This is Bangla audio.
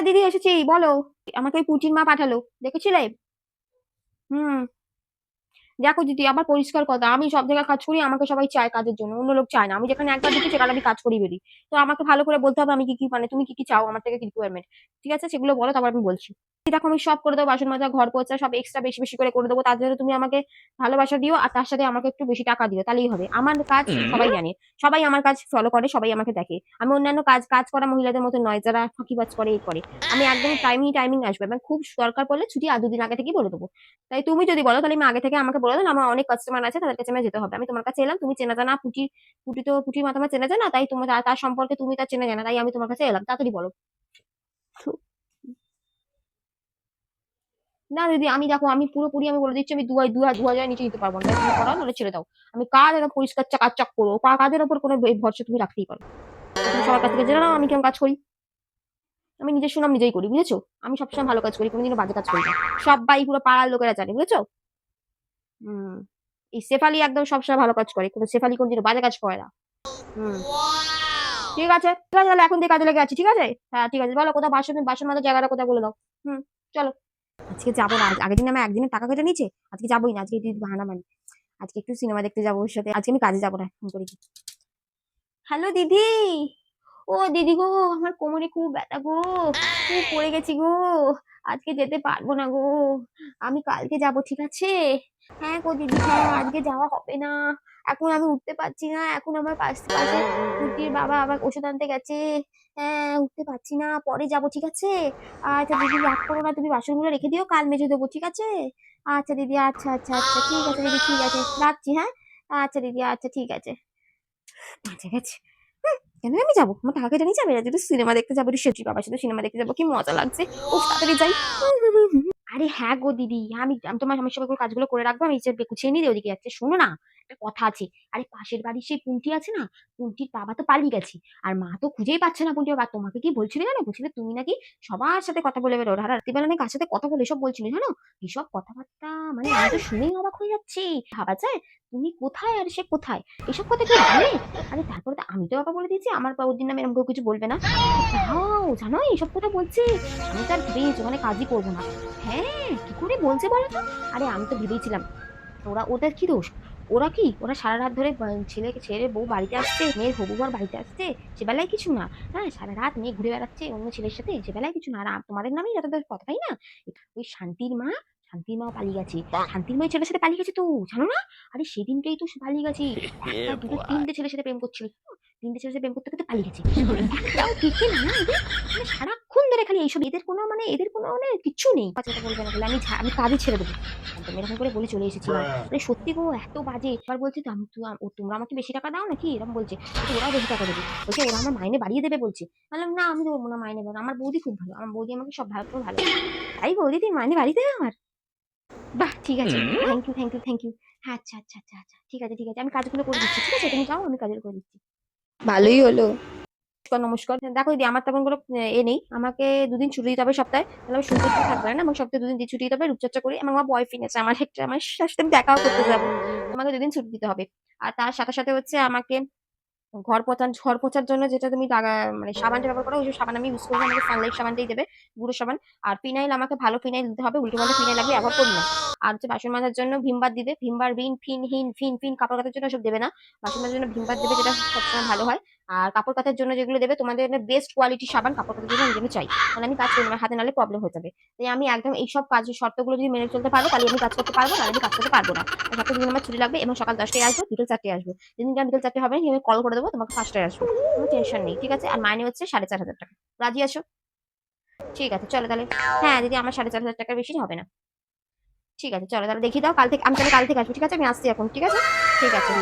দিদি এসেছি বলো আমাকে ওই পুচির মা পাঠালো দেখেছিলে? হুম। দেখো দিদি আবার পরিষ্কার কথা আমি সব জায়গায় কাজ করি আমাকে সবাই চায় কাজের জন্য অন্য লোক চায় না। আমি যেখানে একবার দিচ্ছি সেখানে আমি কাজ করি বেরি তো আমাকে ভালো করে বলতে হবে আমি কি কি মানে তুমি কি কি চাও আমার থেকে কি রিকোয়ারমেন্ট ঠিক আছে? সেগুলো বলো তারপর আমি বলছি। দেখো আমি সব করে দেবো বাসন মাজা ঘর পোছা সব এক্সট্রা বেশি বেশি করে করে দেবো। তার জন্য তুমি আমাকে ভালোবাসা দিও আর তার সাথে আমাকে একটু বেশি টাকা দিও তাহলেই হবে। আমার কাজ সবাই জানে সবাই আমার কাজ ফলো করে সবাই আমাকে দেখে। আমি অন্যান্য কাজ কাজ করা মহিলাদের মতো নয় যারা ফাঁকিবাজ করে এই করে। আমি একদম টাইমিং টাইমিং আসবে। এবং খুব দরকার পড়লে ছুটি আর দুদিন আগে থেকেই বলে দেবো। তাই তুমি যদি বলো তাহলে আমি আগে থেকে আমাকে বলে দেন, আমার অনেক কাস্টমার আছে, তাদের কাছে আমার যেতে হবে। আমি তোমার কাছে এলাম, তুমি চেনা জানা পুটি পুটি তো পুটির মা তোমার চেনা জানা, তাই তোমার, তার- সম্পর্কে তুমি তার চেনা জানা, তাই আমি তোমার কাছে এলাম, তাড়াতাড়ি বলো। না দিদি, আমি দেখো, আমি পুরোপুরি আমি বলে দিচ্ছি, আমি দু দু দু হাজার নিচে দিতে পারব না। তুমি করাও, নাহলে ছেড়ে দাও। আমি কাজ একদম পরিষ্কার চাকাচাক করব কা- কাজের ওপর কোনো ভরসা তুমি রাখতেই পারো। তুমি সবার কাছ থেকে জেনে নাও আমি কেমন কাজ করি। আমি নিজের সুনাম নিজেই করি, বুঝেছ? আমি সবসময় ভালো কাজ করি, কোনোদিনও বাজে কাজ করি না। সবাই পুরো পাড়ার লোকেরা জানে, বুঝেছ? হুম। এই শেফালি একদম সবসময় ভালো কাজ করে কোনো শেফালি কোন কোনদিনও বাজে কাজ করে না। হুম। ঠিক আছে ঠিক আছে তাহলে এখন থেকে কাজে লেগে আছি ঠিক আছে? হ্যাঁ ঠিক আছে বলো কোথাও বাসন বাসন মাথার জায়গাটা কোথায় বলে দাও। হুম চলো। আজকে যাব না আগের দিন আমি একদিনের টাকা কেটে নিয়েছে আজকে যাবোই না আজকে বাহানা মানি। আজকে একটু সিনেমা দেখতে যাব ওর সাথে আজকে আমি কাজে যাব না ফোন করি হ্যালো দিদি! ও দিদি গো আমার কোমরে খুব ব্যথা গো খুব পড়ে গেছি গো আজকে যেতে পারব না গো আমি কালকে যাব ঠিক আছে? হ্যাঁ গো দিদি হ্যাঁ আজকে যাওয়া হবে না। এখন আমি উঠতে পারছি না, এখন আমার পাশ পাশে কুটির বাবা আবার ওষুধ আনতে গেছে। হ্যাঁ উঠতে পারছি না, পরে যাব, ঠিক আছে? আচ্ছা দিদি, রাগ করো না, তুমি বাসনগুলো রেখে দিও, কাল মেজে দেবো, ঠিক আছে? আচ্ছা দিদি আচ্ছা আচ্ছা আচ্ছা ঠিক আছে দিদি, ঠিক আছে, রাখছি হ্যাঁ? আচ্ছা দিদি আচ্ছা ঠিক আছে। আচ্ছা গেছে কেন আমি যাব? আমার টাকা কেটে নিয়েছে আমি যদি সিনেমা দেখতে যাব শেঠি বাবার সাথে সিনেমা দেখতে যাব, কি মজা লাগছে। ও তাড়াতাড়ি যাই। আরে হ্যাঁ গো দিদি, আমি আমি তোমার সমস্যা কাজগুলো করে রাখব, আমি গুছিয়ে নিয়ে ওদিকে যাচ্ছে। শোনো না। একটা কথা আছে। আরে, পাশের বাড়ির সেই পুন্টি আছে না? পুন্টির বাবা তো পালিয়ে গেছে। আর মা তো খুঁজেই পাচ্ছে না পুন্টির বাবা। তোমাকে কি বলছিলে জানো? বলছিলে তুমি নাকি সবার সাথে কথা বলে বেরো আর রাত্রিবেলা নাকি কার সাথে কথা বলে এসব বলছিলে জানো? এসব কথাবার্তা মানে আমি তো শুনেই অবাক হয়ে যাচ্ছি। ভাবা যায়? তুমি কোথায় আর সে কোথায়? এসব কথা কি জানে? আরে, তারপরে তো আমি তো বাবা বলে দিয়েছি। আমার ওর দিন নামে এরকম কেউ কিছু বলবে না। তাও জানো? এইসব কথা বলছে? আমি তো আর ভেবেই ওখানে কাজই করব না। হ্যাঁ কি করে বলছে বলো তো? আরে, আমি তো ভেবেইছিলাম ওরা ওদের কি দোষ? ওরা কি? ওরা সারা রাত ধরে ছেলে ছেলেকে ছেড়ে বউ বাড়িতে আসছে মেয়ের হবু বর বাড়িতে আসছে সেবেলায় কিছু না। হ্যাঁ সারা রাত মেয়ে ঘুরে বেড়াচ্ছে অন্য ছেলের সাথে সেবেলায় কিছু না। আর তোমাদের নামেই যত তাদের কথা তাই না? ওই শান্তির মা শান্তির মাও পালিয়ে গেছে। শান্তির মা ছেলের সাথে পালিয়ে গেছে তো জানো না? আরে সেদিনকেই তো পালিয়ে গেছে। দুটো তিনটে ছেলের সাথে প্রেম করছিল। তিনটে ছেলের প্রেম করতে করতে পালিয়ে গেছে। একটাও টিকে না মানে সারাক্ষণ ধরে খালি এইসব এদের কোনো মানে এদের কোনো মানে কিচ্ছু নেই। কথাটা বলবে না বলে আমি আমি কাজই ছেড়ে দেবো। একদম এরকম করে বলে চলে এসেছিলাম মানে সত্যি গো এত বাজে। এবার বলছি তো আমি তো ও তোমরা আমাকে বেশি টাকা দাও নাকি? এরকম বলছে। ওরাও বেশি টাকা দেবে। বলছে ওরা আমার মাইনে বাড়িয়ে দেবে বলছে। বললাম না আমি দেবো না মাইনে দেবো আমার বৌদি খুব ভালো। আমার বৌদি আমাকে সব ভালো করে ভালো। তাই বৌদি তুই মাইনে বাড়িয়ে দেবে আমার? বাহ ঠিক আছে। Thank you thank you thank you হ্যাঁ আচ্ছা আচ্ছা আচ্ছা আচ্ছা। ঠিক আছে ঠিক আছে। আমি কাজগুলো করে দিচ্ছি ঠিক আছে? তুমি যাও আমি কাজগুলো করে দিচ্ছি। ভালোই হলো। নমস্কার দেখো দিদি, আমার তেমন কোনো, এ নেই। আমাকে দুদিন ছুটি দিতে হবে সপ্তাহে। তাহলে আমি সুন্দর থাকবে না আমার সপ্তাহে দুদিন ছুটি দিতে হবে, রূপচর্চা করি। এবং আমার বয়ফ্রেন্ড আছে, আমার একটা, আমার সাথে দেখাও করতে যাব। আমাকে দুদিন ছুটি দিতে হবে। আর তার সাথে সাথে হচ্ছে আমাকে ঘর পচান ঘর পচার জন্য যেটা তুমি মানে সাবানটা ব্যবহার করো, ওই সাবান আমি ইউজ করব, আমাকে সানলাইট সাবানটাই দেবে, গুঁড়ো সাবান। আর ফিনাইল, আমাকে ভালো ফিনাইল দিতে হবে, উল্টো পাল্টা ফিনাইল আমি ব্যবহার করি না। আর হচ্ছে বাসন মাজার জন্য ভীমবার দিবে, ভীমবার ভিন ফিন, হিন, ফিন ফিন, কাপড় কাটার জন্য সব দেবে না। বাসন মাজার জন্য ভীমবার দেবে, যেটা সবসময় ভালো হয়। আর কাপড় কাচার জন্য যেগুলো দেবে, তোমাদের বেস্ট কোয়ালিটি সাবান, কাপড় কাচার জন্য আমি চাই। তাহলে আমি কাজ করি, আমার হাতে নালে প্রবলেম হয়ে যাবে। তাই আমি একদম এইসব কাজের শর্তগুলো যদি মেনে চলতে পারব, তাহলে আমি কাজ করতে পারব, নাহলে আমি কাজ করতে পারব না। সপ্তাহে দুদিন আমার ছুটি লাগবে এবং সকাল দশটায় আসব, বিকেল চারটে আসব। যেদিন আমি বিকেল চারটে হবে আমি কল করে দেবো, তোমাকে পাঁচটায় আসব। কোনো টেনশন নেই, ঠিক আছে? আর মাইনে হচ্ছে সাড়ে চার হাজার টাকা। রাজি আসো ঠিক আছে, চলো তাহলে। হ্যাঁ দিদি, আমার সাড়ে চার হাজার টাকার বেশি হবে না। ঠিক আছে, চলো তাহলে দেখি দাও, কাল থেকে আমি তাহলে কাল থেকে আসব, ঠিক আছে? আমি আসছি এখন, ঠিক আছে? ঠিক আছে।